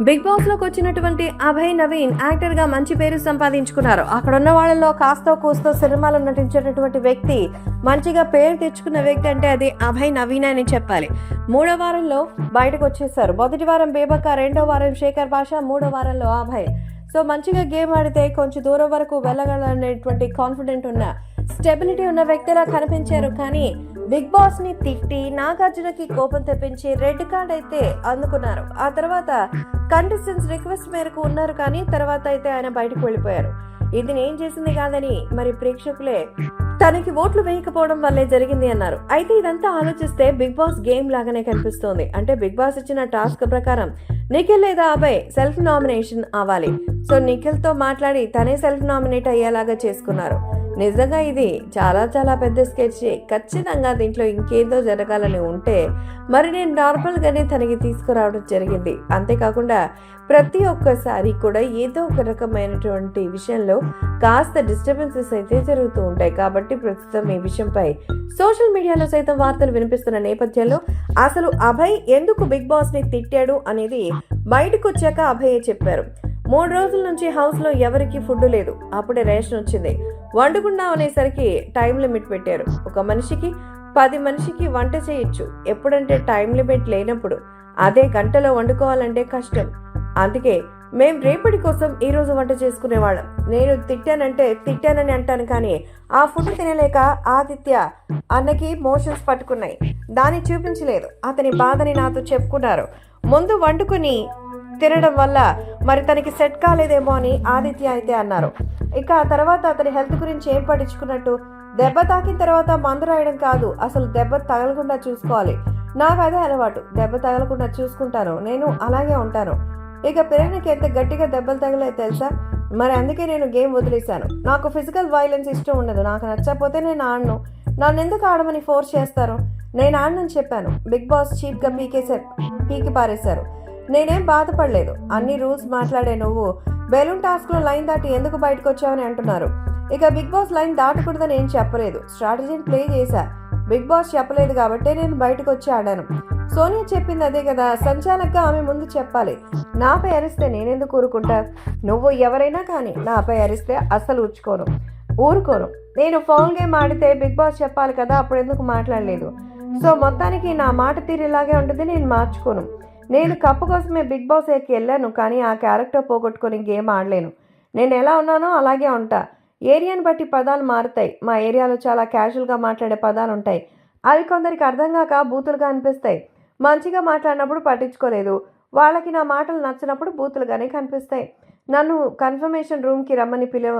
Big బాస్లోకి వచ్చినటువంటి అభయ్ నవీన్ యాక్టర్గా మంచి పేరు సంపాదించుకున్నారు. అక్కడ ఉన్న వాళ్ళలో కాస్తో కూస్తో సినిమాలు నటించేటటువంటి వ్యక్తి మంచిగా పేరు తెచ్చుకున్న వ్యక్తి అంటే అది అభయ్ నవీన్ అని చెప్పాలి. మూడో వారంలో బయటకు వచ్చేసారు మొదటి వారం బేబక్క రెండో వారం శేఖర్ భాష మూడో వారంలో అభయ్. సో మంచిగా గేమ్ ఆడితే కొంచెం దూరం వరకు వెళ్ళగలనేటువంటి కాన్ఫిడెంట్ ఉన్న స్టెబిలిటీ ఉన్న వ్యక్తిలా కనిపించారు కానీ బిగ్ బాస్ని తిట్టి నాగార్జునకి కోపం తెప్పించి రెడ్ కార్డ్ అయితే అందుకున్నారు. ఆ తర్వాత కంటెస్టెంట్స్ రిక్వెస్ట్ మేరకు ఉన్నారు కానీ తర్వాత అయితే ఆయన బయటకు వెళ్ళిపోయారు. ఇది నేను చేసింది కాదని మరి ప్రేక్షకులే తనకి ఓట్లు వేయకపోవడం వల్లే జరిగింది అన్నారు. అయితే ఇదంతా ఆలోచిస్తే బిగ్ బాస్ గేమ్ లాగానే కనిపిస్తోంది. అంటే బిగ్ బాస్ ఇచ్చిన టాస్క్ ప్రకారం నిఖిల్ లేదా అభయ్ సెల్ఫ్ నామినేషన్ అవ్వాలి. సో నిఖిల్తో మాట్లాడి తనే సెల్ఫ్ నామినేట్ అయ్యేలాగా చేసుకున్నారు. నిజంగా ఇది చాలా చాలా పెద్ద స్కెచ్. ఖచ్చితంగా దీంట్లో ఇంకేదో జరగాలని ఉంటే మరి నేను నార్మల్గానే తనకి తీసుకురావడం జరిగింది. అంతేకాకుండా ప్రతి ఒక్కసారి కూడా ఏదో ఒక రకమైనటువంటి విషయంలో కాస్త డిస్టర్బెన్సెస్ అయితే జరుగుతూ ఉంటాయి. కాబట్టి ప్రస్తుతం ఈ విషయంపై సోషల్ మీడియాలో సైతం వార్తలు వినిపిస్తున్న నేపథ్యంలో అసలు అభయ్ ఎందుకు బిగ్ బాస్ని తిట్టాడు అనేది బయటకు వచ్చాక అభయే చెప్పారు. మూడు రోజుల నుంచి హౌస్లో ఎవరికి ఫుడ్ లేదు. అప్పుడే రేషన్ వచ్చింది. వండుకుందాం అనేసరికి టైం లిమిట్ పెట్టారు. ఒక మనిషికి పది మనిషికి వంట చేయొచ్చు. ఎప్పుడంటే టైం లిమిట్ లేనప్పుడు. అదే గంటలో వండుకోవాలంటే కష్టం. అందుకే మేం రేపటి కోసం ఈరోజు వంట చేసుకునేవాళ్ళం. నేను తిట్టానంటే తిట్టానని అంటాను కానీ ఆ ఫుడ్ తినలేక ఆదిత్య అన్నకి మోషన్స్ పట్టుకున్నాయి. దాన్ని చూపించలేదు. అతని బాధని నాతో చెప్పుకున్నారు. ముందు వండుకుని తినడం వల్ల మరి తనకి సెట్ కాలేదేమో అని ఆదిత్య అయితే అన్నారు. ఇక ఆ తర్వాత అతని హెల్త్ గురించి ఏం పట్టించుకున్నట్టు దెబ్బ తాకిన తర్వాత మందు రాయడం కాదు అసలు దెబ్బ తగలకుండా చూసుకోవాలి. నాకు అదే అలవాటు దెబ్బ తగలకుండా చూసుకుంటాను నేను అలాగే ఉంటాను. ఇక పిల్లలకి ఎంత గట్టిగా దెబ్బలు తగలే తెలుసా? మరి అందుకే నేను గేమ్ వదిలేశాను. నాకు ఫిజికల్ వైలెన్స్ ఇష్టం ఉండదు నాకు నచ్చకపోతే నేను ఆడను. నన్ను ఎందుకు ఆడమని ఫోర్స్ చేస్తారు? నేను ఆడనని చెప్పాను. బిగ్ బాస్ చీప్గా పీకేశారు పీకి పారేశారు. నేనేం బాధపడలేదు. అన్ని రూల్స్ మాట్లాడే నువ్వు. బెలూన్ టాస్క్లో లైన్ దాటి ఎందుకు బయటకు వచ్చావని అంటున్నారు. ఇక బిగ్ బాస్ లైన్ దాటకూడదని ఏం చెప్పలేదు. స్ట్రాటజీని ప్లే చేశా. బిగ్ బాస్ చెప్పలేదు కాబట్టే నేను బయటకు వచ్చి ఆడాను. సోనియా చెప్పింది అదే కదా. సంచాలకుగా ఆమె ముందు చెప్పాలి. నాపై అరిస్తే నేనెందుకు ఊరుకుంటా? నువ్వు ఎవరైనా కానీ నాపై అరిస్తే అస్సలు ఊర్చుకోను ఊరుకోను. నేను ఫోన్ గేమ్ ఆడితే బిగ్ బాస్ చెప్పాలి కదా. అప్పుడు ఎందుకు మాట్లాడలేదు? సో మొత్తానికి నా మాట తీరు ఇలాగే ఉంటుంది. నేను మార్చుకోను. నేను కప్పు కోసమే బిగ్ బాస్ ఎక్కి వెళ్ళాను కానీ ఆ క్యారెక్టర్ పోగొట్టుకొని గేమ్ ఆడలేను. నేను ఎలా ఉన్నానో అలాగే ఉంటా. ఏరియాని బట్టి పదాలు మారుతాయి. మా ఏరియాలో చాలా క్యాజువల్గా మాట్లాడే పదాలు ఉంటాయి. అవి కొందరికి అర్థం కాక బూతులుగా అనిపిస్తాయి. మంచిగా మాట్లాడినప్పుడు పట్టించుకోలేదు. వాళ్ళకి నా మాటలు నచ్చినప్పుడు బూతులుగానే కనిపిస్తాయి. నన్ను కన్ఫర్మేషన్ రూమ్కి రమ్మని పిలవ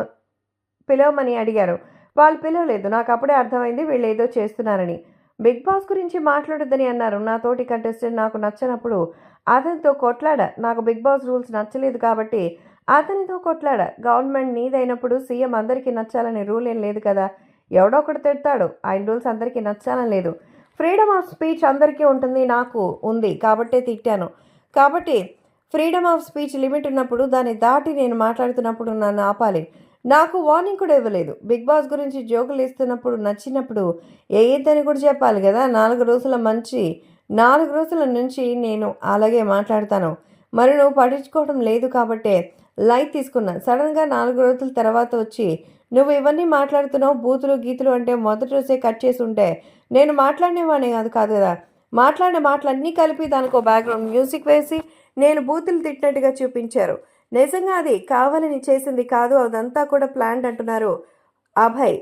పిలవమని అడిగారు. వాళ్ళు పిలవలేదు. నాకు అప్పుడే అర్థమైంది వీళ్ళు ఏదో చేస్తున్నారని. బిగ్ బాస్ గురించి మాట్లాడొద్దని అన్నారు. నా తోటి కంటెస్టెంట్ నాకు నచ్చినప్పుడు అతనితో కొట్లాడ. నాకు బిగ్ బాస్ రూల్స్ నచ్చలేదు కాబట్టి అతనితో కొట్లాడ. గవర్నమెంట్ నీదైనప్పుడు సీఎం అందరికీ నచ్చాలనే రూల్ ఏం లేదు కదా? ఎవడో ఒకటి తిడతాడు. ఆయన రూల్స్ అందరికీ నచ్చాలని లేదు. ఫ్రీడమ్ ఆఫ్ స్పీచ్ అందరికీ ఉంటుంది నాకు ఉంది కాబట్టే తిట్టాను. కాబట్టి ఫ్రీడమ్ ఆఫ్ స్పీచ్ లిమిట్ ఉన్నప్పుడు దాన్ని దాటి నేను మాట్లాడుతున్నప్పుడు నన్ను ఆపాలి. నాకు వార్నింగ్ కూడా ఇవ్వలేదు. బిగ్ బాస్ గురించి జోకులు ఇస్తున్నప్పుడు నచ్చినప్పుడు ఏదని కూడా చెప్పాలి కదా? నాలుగు రోజుల మంచి నాలుగు రోజుల నుంచి నేను అలాగే మాట్లాడతాను. మరి నువ్వు పట్టించుకోవడం లేదు కాబట్టే లైట్ తీసుకున్నా. సడన్గా నాలుగు రోజుల తర్వాత వచ్చి నువ్వు ఇవన్నీ మాట్లాడుతున్నావు బూతులు గీతులు అంటే మొదటి రోజే కట్ చేసి ఉంటే నేను మాట్లాడేవాడిని కాదు కాదు కదా? మాట్లాడే మాటలన్నీ కలిపి దానికి బ్యాక్గ్రౌండ్ మ్యూజిక్ వేసి నేను బూతులు తిట్టినట్టుగా చూపించారు. నిజంగా అది కావాలని చేసింది కాదు అదంతా కూడా ప్లాంట్ అంటున్నారు అభయ్.